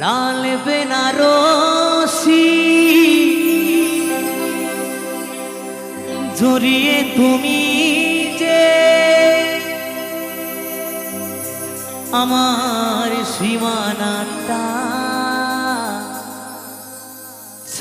লাল বেনারসি জড়িয়ে তুমি যে আমার সীমানাটা।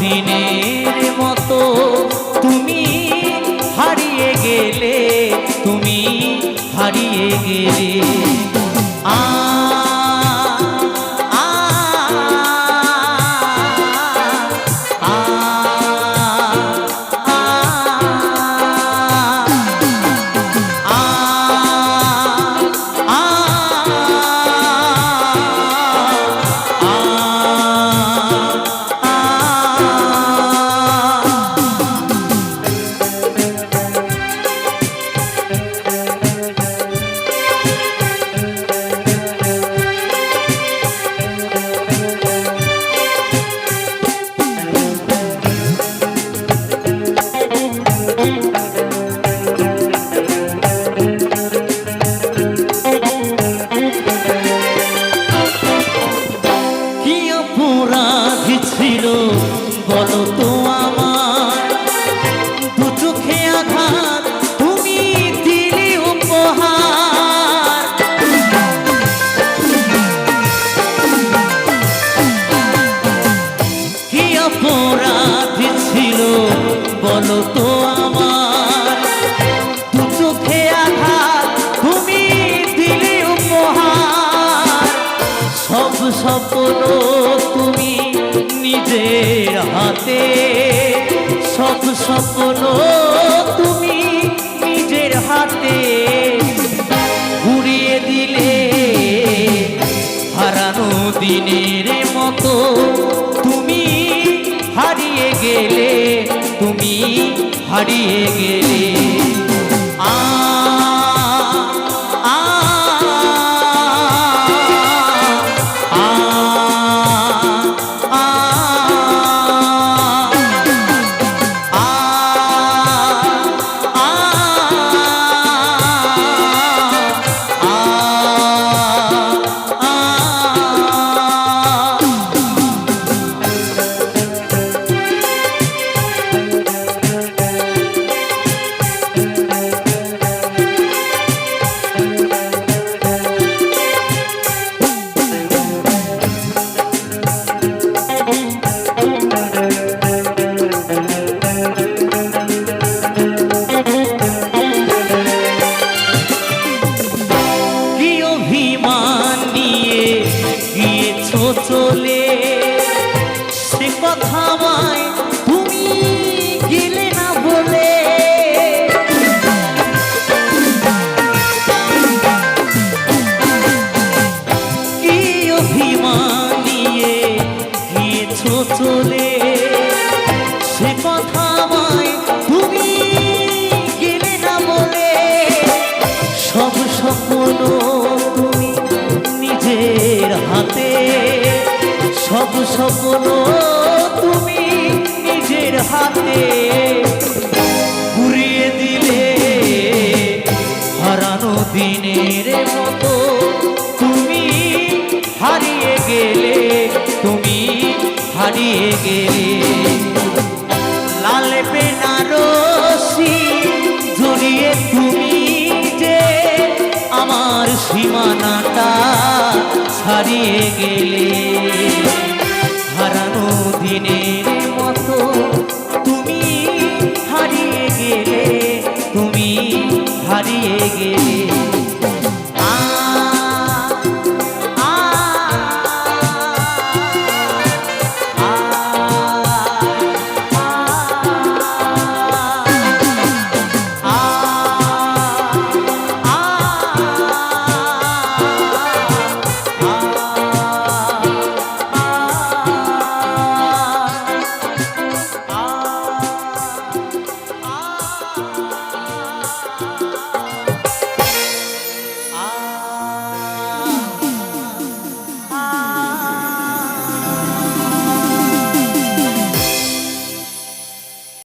দিনের মতো তুমি হারিয়ে গেলে তুমি হারিয়ে গেলে। আ চোখে দিলি উপহার। সব স্বপ্ন তুমি নিজের হাতে। সব স্বপ্ন তুমি নিজের হাতে। ঘুরিয়ে দিলে হারানো দিনের মতো। তুমি হারিয়ে গেলে তুমি হারিয়ে সব স্বপ্ন তুমি নিজের হাতে। সব স্বপ্ন তুমি নিজের হাতে। দিলে হারানো দিনের মতো। তুমি হারিয়ে গেলে, তুমি হারিয়ে গেলে। ছাড়িয়ে গেলে।